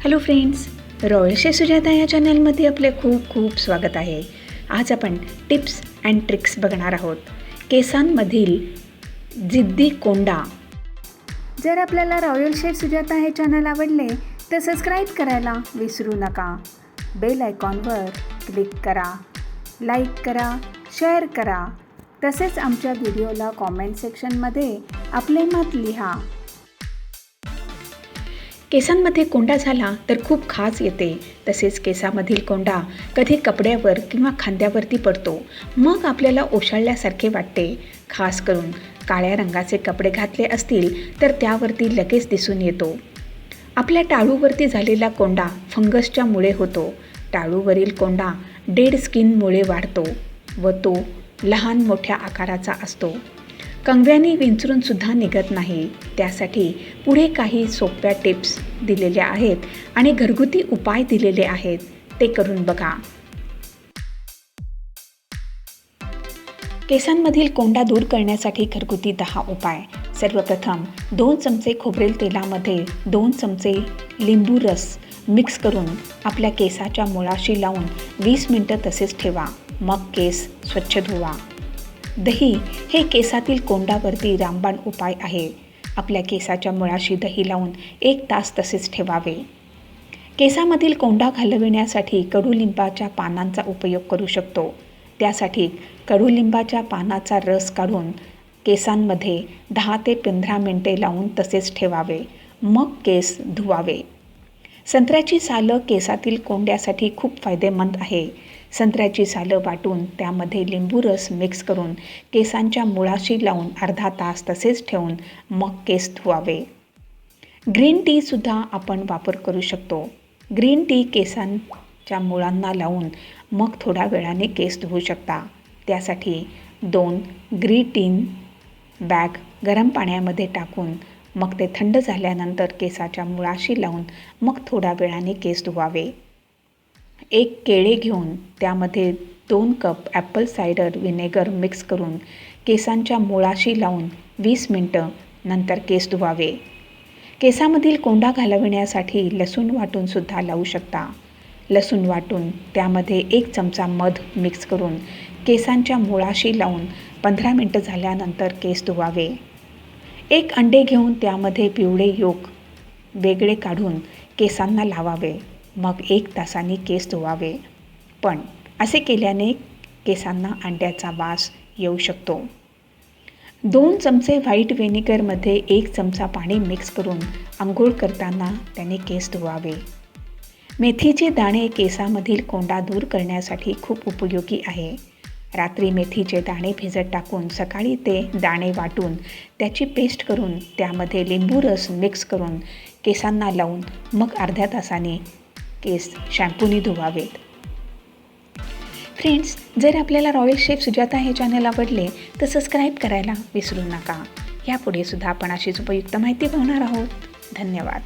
Hello friends रॉयलशे Sujata या चॅनलमध्ये आपले खूप खूप स्वागत आहे. आज आपण टिप्स अँड ट्रिक्स बघणार आहोत. केसांमधील जिद्दी कोंडा. जर आपल्याला रॉयल शेफ सुजाता हे चॅनल आवडले तर सबस्क्राईब करायला विसरू नका. बेल आयकॉनवर क्लिक करा. लाईक करा शेअर करा. तसेच आमच्या व्हिडिओला कॉमेंट सेक्शनमध्ये आपले मत लिहा. केसांमध्ये कोंडा झाला तर खूप खाज येते. तसेच केसामधील कोंडा कधी कपड्यावर किंवा खांद्यावरती पडतो. मग आपल्याला ओशाळल्यासारखे वाटते. खास करून काळ्या रंगाचे कपडे घातले असतील तर त्यावरती लगेच दिसून येतो. आपल्या टाळूवरती झालेला कोंडा फंगसच्या मुळे होतो. टाळूवरील कोंडा डेड स्किनमुळे वाढतो व तो लहान मोठ्या आकाराचा असतो. कंगव्याने विंचरूनसुद्धा निघत नाही. त्यासाठी पुढे काही सोप्या टिप्स दिलेल्या आहेत आणि घरगुती उपाय दिलेले आहेत. ते करून बघा. केसांमधील कोंडा दूर करण्यासाठी घरगुती दहा उपाय. सर्वप्रथम दोन चमचे खोबरेल तेलामध्ये दोन चमचे लिंबू रस मिक्स करून आपल्या केसाच्या मुळाशी लावून वीस मिनटं तसेच ठेवा. मग केस स्वच्छ धुवा. दही हे केसातील कोंडावरती रामबाण उपाय आहे. आपल्या केसाच्या मुळाशी दही लावून एक तास तसेच ठेवावे. केसामधील कोंडा घालविण्यासाठी कडुलिंबाच्या पानांचा उपयोग करू शकतो. त्यासाठी कडुलिंबाच्या पानाचा रस काढून केसांमध्ये दहा ते पंधरा मिनटे लावून तसेच ठेवावे. मग केस धुवावे. संत्र्याची सालं केसातील कोंड्यासाठी खूप फायदेमंद आहे. संत्र्याची सालं वाटून त्यामध्ये लिंबू रस मिक्स करून केसांच्या मुळाशी लावून अर्धा तास तसेच ठेवून मग केस धुवावे. ग्रीन टीसुद्धा आपण वापर करू शकतो. ग्रीन टी केसांच्या मुळांना लावून मग थोड्या वेळाने केस धुवू शकता. त्यासाठी दोन ग्री टीन बॅग गरम पाण्यामध्ये टाकून मग ते थंड झाल्यानंतर केसाच्या मुळाशी लावून मग थोड्या वेळाने केस धुवावे. एक केळे घेऊन त्यामध्ये दोन cup apple cider vinegar mix करून केसांच्या मुळाशी लावून वीस मिनटं नंतर केस धुवावे. केसामधील कोंडा घालविण्यासाठी लसूण वाटूनसुद्धा लावू शकता. लसूण वाटून त्यामध्ये एक चमचा मध मिक्स करून केसांच्या मुळाशी लावून पंधरा मिनटं झाल्यानंतर केस धुवावे. एक अंडे घेऊन त्यामध्ये पिवळे योग वेगळे काढून केसांना लावावे. मग एक तासाने केस धुवावे. पण असे केल्याने केसांना अंड्याचा वास येऊ शकतो. दोन चमचे व्हाईट व्हिनेगरमध्ये एक चमचा पाणी मिक्स करून आंघोळ करताना त्याने केस धुवावे. मेथीचे दाणे केसामधील कोंडा दूर करण्यासाठी खूप उपयोगी आहे. रात्री मेथीचे दाणे भिजत टाकून सकाळी ते दाणे वाटून त्याची पेस्ट करून त्यामध्ये लिंबू रस मिक्स करून केसांना लावून मग अर्ध्या तासाने केस शॅम्पूने धुवावेत. फ्रेंड्स जर आपल्याला रॉयल शेफ सुजाता हे चॅनल आवडले तर सबस्क्राईब करायला विसरू नका. यापुढे सुद्धा आपण अशीच उपयुक्त माहिती पाहणार आहोत. धन्यवाद.